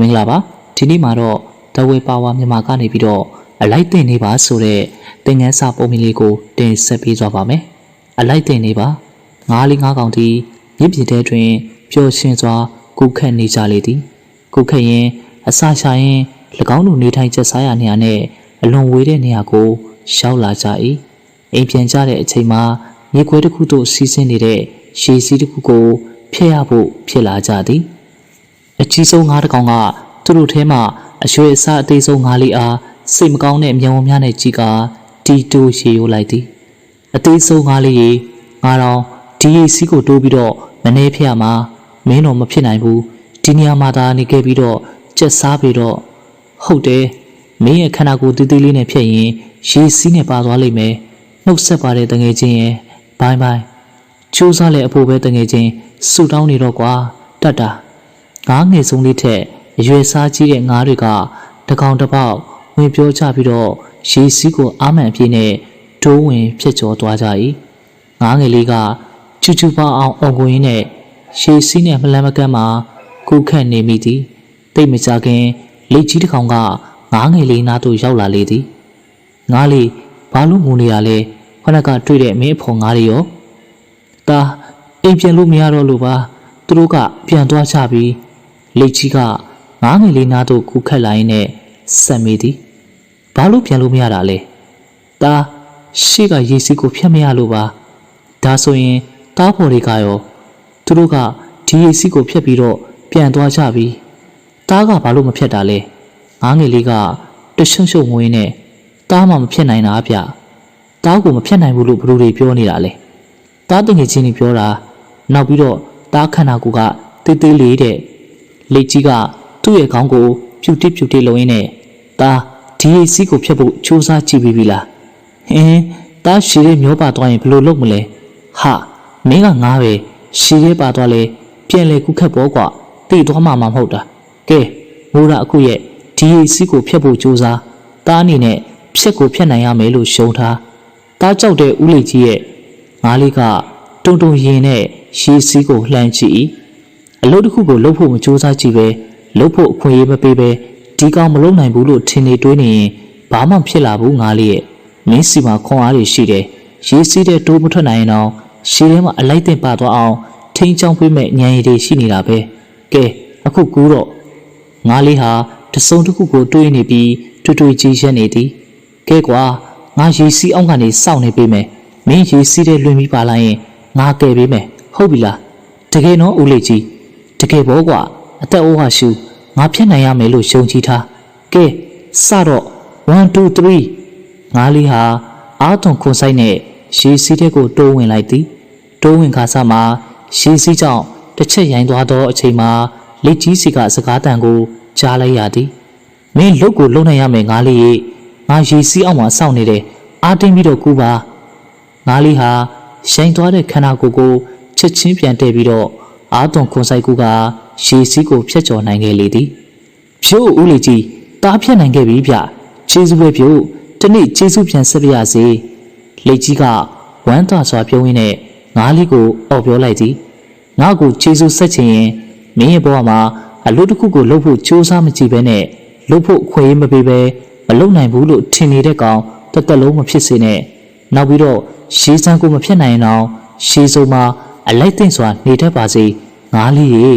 မင်္ဂလာပါဒီနေ့မှာတော့တဝဲပါဝါမြန်မာကနေပြီးတော့အလိုက်တင်နေပါဆိုတဲ့သင်ငန်းစာပုံမြင်လေးကိုတင်ဆက်ပေးသွားပါမယ်အလိုက်တင်နေပါငါးလေးငါးကောင်တီမြစ်ပြင်ထဲတွင်ပျော်ရွှင်စွာကုခတ်နေကြလေသည်ကုခတ်ရင်အစာရှာရင်၎င်းတို့နေထိုင်ချက်စားရနေရနဲ့အလွန်ဝေးတဲ့နေရာကိုရှောက်လာကြ၏အိမ်ပြန်ကြတဲ့အချိန်မှာမြေခွဲတစ်ခုသို့စီးဆင်းနေတဲ့ရှေးစည်းတစ်ခုကိုဖျက်ရဖို့ဖြစ်လာကြသည် အကြီးဆုံးငါးတစ်ကောင်ကသူတို့ထဲမှာအရွယ်အစားအသေးဆုံးငါးလေးအားစိတ်မကောင်းတဲ့မြောင်များနဲ့ကြီးကတီတိုးရေရိုးလိုက်သည်အသေးဆုံးငါးလေးရေငါတော့ဒီရေစီးကိုတိုးပြီးတော့မနေဖျက်မှာမင်းတော့မဖြစ်နိုင်ဘူးဒီနေရာမှာသာနေခဲ့ပြီးတော့ကြက်စားပြီးတော့ဟုတ်တယ်မင်းရဲ့ခန္ဓာကိုယ်တီးတီးလေးနဲ့ဖြတ်ရင်ရေစီးနဲ့ပါသွားလိမ့်မယ်နှုတ်ဆက်ပါတဲ့တငယ်ချင်းရဲ့ဘိုင်းဘိုင်းချိုးစားလေအဖို့ပဲတငယ်ချင်းဆူတောင်းနေတော့ကွာတတ်တာ ငါးငယ်ဆုံးလေးထက်အရွယ်စားကြီးတဲ့ငါးတွေကတကောင်တစ်ပေါက်ဝင်ပြောချပြီးတော့ရေစီးကိုအာမန်ပြေးနဲ့တိုးဝင်ဖြစ်ကျော်သွားကြ၏ငါးငယ်လေးကချူချူပါအောင်အုံကိုရင်းနဲ့ရေစီးနဲ့မလန်မကန့်မှာကုခတ်နေမိသည်တိတ်မကြခင်လက်ကြီးတစ်ကောင်ကငါးငယ်လေးနားသို့ရောက်လာလေသည်ငါးလေးဘာလို့ငိုနေရလဲခဏကတွေ့တဲ့မင်းအဖော်ငါးလေးရောဒါအိမ်ပြန်လို့မရတော့လို့ပါသူတို့ကပြန်သွားချပြီး လက်ကြီးကငားငယ်လေးနားတို့ကူခတ်လာရင်းနဲ့ဆက်မိသည်ဘာလို့ပြန်လို့မရတာလဲဒါရှေ့ကရေစီးကိုဖျက်မရလို့ပါဒါဆိုရင်တားဖော်တွေကရောသူတို့ကဒီရေစီးကိုဖျက်ပြီးတော့ပြန်သွားချပြီးတားကဘာလို့မဖျက်တာလဲငားငယ်လေးကတရှုံရှုံငွေနဲ့တားမှမဖျက်နိုင်တာဗျတားကိုမဖျက်နိုင်ဘူးလို့ဘယ်လိုတွေပြောနေတာလဲတားတငယ်ချင်းတွေပြောတာနောက်ပြီးတော့တားခန္ဓာကိုယ်ကတေးသေးလေးတဲ့ လက်ကြီးကသူ့ရဲ့ခေါင်းကိုဖြူတစ်ဖြူတစ်လုံရင်းနဲ့တားဒီရေးစီးကိုဖြတ်ဖို့စူးစမ်းကြည့်ပြီးပြီလားဟင်းတားရှည်ရဲ့မျောပါသွားရင်ဘယ်လိုလုပ်မလဲဟာမင်းကငားပဲရှည်ရဲ့ပါသွားလဲပြန်လေကုခတ်ပေါ်ကွာတိသွားမှာမဟုတ်တာကဲမိုးရအခုရဲ့ဒီရေးစီးကိုဖြတ်ဖို့စူးစမ်းတားအနေနဲ့ဖြက်ကိုဖြတ်နိုင်ရမယ်လို့ရှုံထားတားကြောက်တဲ့ဦးလေးကြီးရဲ့ငါးလေးကတုံတုံရင်နဲ့ရေစီးကိုလှမ်းကြည့်၏ အလုပ်တစ်ခုကိုလုပ်ဖို့မကြိုးစားကြည့်ပဲလုပ်ဖို့အခွင့်အရေးမပေးပဲဒီကောင်မလုပ်နိုင်ဘူးလို့ထင်နေတွေးနေရင်ဘာမှဖြစ်လာဘူးငါးလေးရဲ့မင်းစီမှာခွန်အားတွေရှိတယ်ရေစီးတဲ့တိုးမထွက်နိုင်ရင်တော့ရှည်ထဲမှာအလိုက်တင်ပါသွားအောင်ထိန်းချောင်းပေးမဲ့ညံရည်တွေရှိနေတာပဲကဲအခုကူးတော့ငါးလေးဟာတစုံတစ်ခုကိုတွေးနေပြီးတွေ့တွေ့ကြီးရက်နေသည်ကဲကွာငါရေစီးအောင်ကနေစောင့်နေပေးမယ်မင်းရေစီးတဲ့လွင်ပြီးပါလာရင်ငါကယ်ပေးမယ်ဟုတ်ပြီလားတကယ်နော်ဦးလေးကြီးတ ကယ်ဘောကွာအသက်အိုးဟာရှူငါဖြတ်နိုင်ရမယ်လို့ရှုံကြည်ထားကဲစတော့1 2 3ငါလေးဟာအာသွန်ခွန်ဆိုင်နဲ့ရေစီးတဲ့ကိုတိုးဝင်လိုက်သည်တိုးဝင်ခါစားမှာရေစီးကြောင့်တစ်ချက်ရိုင်းသွားသောအချိန်မှာလက်ကြီးစီကစကားတန်ကိုကြားလိုက်ရသည်မင်းလုတ်ကိုလုံနိုင်ရမယ်ငါလေးရေငါရေစီးအောင်မှာစောင့်နေတယ်အားတင်းပြီးတော့ကူပါငါးလေးဟာရှိန်သွားတဲ့ခန္ဓာကိုယ်ကိုချက်ချင်းပြန်တည့်ပြီးတော့ အာသွန်ခွန်ဆိုင်ကူကရှည်စည်းကိုဖျက်ကျော်နိုင်ခဲ့လေသည်ဖြိုးဦးလေးကြီးတားဖြတ်နိုင်ခဲ့ပြီဗျကျေးဇူးပဲဖြိုးဒီနေ့ကျေးဇူးပြန်ဆက်ပြရစေလက်ကြီးကဝမ်းသာစွာပြုံးရင်းနဲ့ငါးလေးကိုအော်ပြောလိုက်သည်ငါ့ကိုကျေးဇူးဆက်ချင်ရင်မင်းရဲ့ဘဝမှာအလုပ်တစ်ခုကိုလုပ်ဖို့ကြိုးစားမကြည့်ပဲနဲ့လုပ်ဖို့ခွင့်ရမပေးပဲမလုပ်နိုင်ဘူးလို့ထင်နေတဲ့ကောင်တစ်သက်လုံးမဖြစ်စေနဲ့နောက်ပြီးတော့ရှေးစမ်းကိုမဖြစ်နိုင်ရင်တော့ရှေးစုံမှာ အလိုက်သိမ့်စွာနေတတ်ပါစေငါးလေးရေ